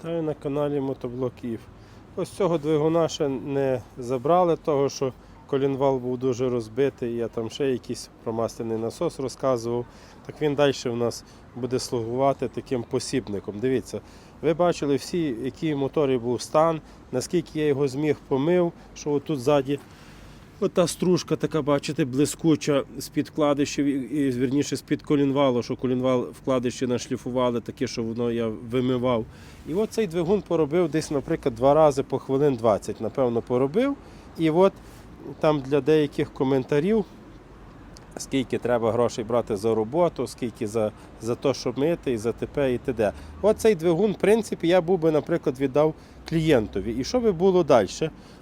Вітаю на каналі Мотоблоків. Ось цього двигуна ще не забрали, того що колінвал був дуже розбитий. Я там ще якийсь промасляний насос розказував. Так він далі у нас буде слугувати таким посібником. Дивіться, ви бачили всі, який в моторі був стан, наскільки я його зміг помив, що отут ззаді Ота стружка така, бачите, блискуча з-під вкладищів, і, вірніше з-під колінвалу, що колінвал вкладиші нашліфували, таке, що воно я вимивав. І от цей двигун поробив десь, наприклад, два рази по хвилин 20, напевно, поробив. І от там для деяких коментарів, скільки треба грошей брати за роботу, скільки за, за те, що мити, і за ТП, і т.д. От цей двигун, в принципі, я був би, наприклад, віддав клієнтові. І що би було далі?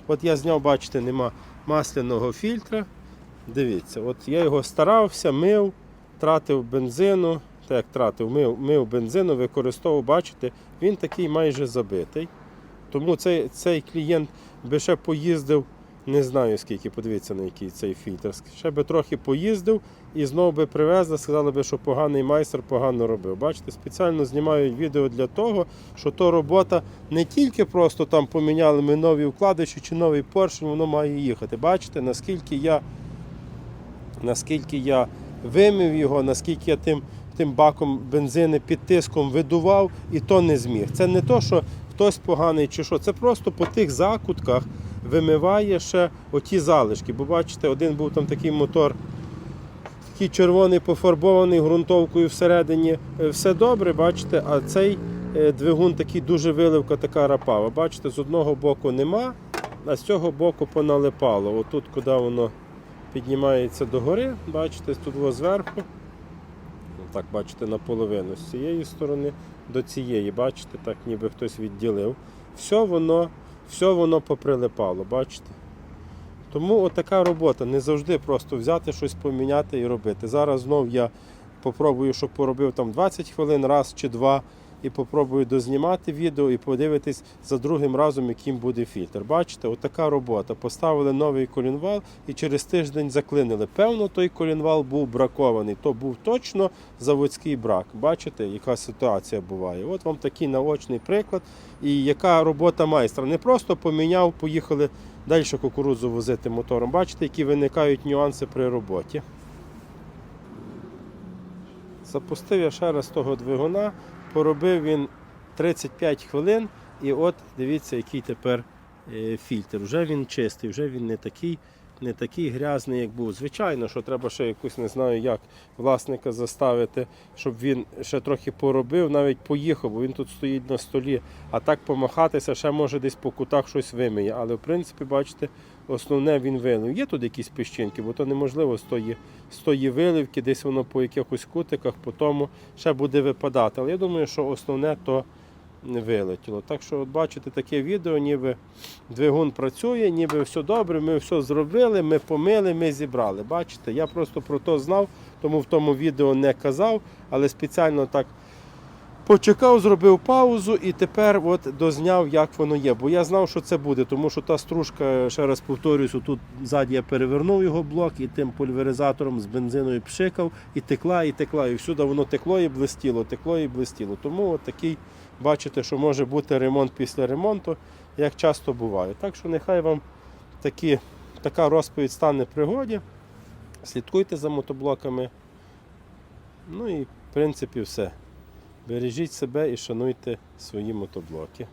От я зняв, бачите, нема масляного фільтра. Дивіться, от я його старався, мив, тратив бензину. Так як тратив, мив, мив бензину, використовував, бачите, він такий майже забитий. Тому цей, цей клієнт би ще поїздив, не знаю скільки, подивіться на який цей фільтр. Ще би трохи поїздив і знову би привезли, сказали би, що поганий майстер погано робив. Бачите, спеціально знімають відео для того, що то робота не тільки просто там поміняли ми нові вкладиші чи новий поршень, воно має їхати. Бачите, наскільки я, наскільки я вимив його, наскільки я тим, тим баком бензини під тиском видував, і то не зміг. Це не то, що хтось поганий чи що, це просто по тих закутках вимиває ще оті залишки. Бо бачите, один був там такий мотор. Такий червоний пофарбований ґрунтовкою всередині е, все добре, бачите, а цей е, двигун такий дуже виливка, така рапава. Бачите, з одного боку нема, а з цього боку поналипало. Отут, куди воно піднімається догори, бачите, тут воно зверху. Ну, Так, бачите, наполовину з цієї сторони до цієї, бачите, так ніби хтось відділив. Все воно, все воно поприлипало, бачите? Тому отака робота. Не завжди просто взяти щось поміняти і робити. Зараз знов я попробую, щоб поробив там 20 хвилин, раз чи два, і попробую дознімати відео і подивитись за другим разом, яким буде фільтр. Бачите, отака робота. Поставили новий колінвал і через тиждень заклинили. Певно, той колінвал був бракований. То був точно заводський брак. Бачите, яка ситуація буває. От вам такий наочний приклад. І яка робота майстра. Не просто поміняв, поїхали далі кукурудзу возити мотором. Бачите, які виникають нюанси при роботі. Запустив я ще раз того двигуна, поробив він 35 хвилин, і от дивіться, який тепер е, фільтр. Вже він чистий, вже він не такий, не такий грязний, як був. Звичайно, що треба ще якусь, не знаю, як власника заставити, щоб він ще трохи поробив, навіть поїхав, бо він тут стоїть на столі. А так помахатися, ще може десь по кутах щось вимиє. Але в принципі, бачите, основне він вилив. Є тут якісь піщинки, бо то неможливо з тої, з тої виливки, десь воно по якихось кутиках, по тому ще буде випадати. Але я думаю, що основне то вилетіло. Так що, от бачите, таке відео, ніби двигун працює, ніби все добре, ми все зробили, ми помили, ми зібрали. Бачите, я просто про то знав, тому в тому відео не казав, але спеціально так почекав, зробив паузу і тепер от дозняв, як воно є. Бо я знав, що це буде, тому що та стружка, ще раз повторюсь, тут ззаді я перевернув його блок і тим пульверизатором з бензиною пшикав, і текла, і текла. І всюди воно текло і блистіло, текло і блистіло. Тому от такий, бачите, що може бути ремонт після ремонту, як часто буває. Так що нехай вам такі, така розповідь стане пригоді. Слідкуйте за мотоблоками. Ну і в принципі все. Бережіть себе і шануйте свої мотоблоки.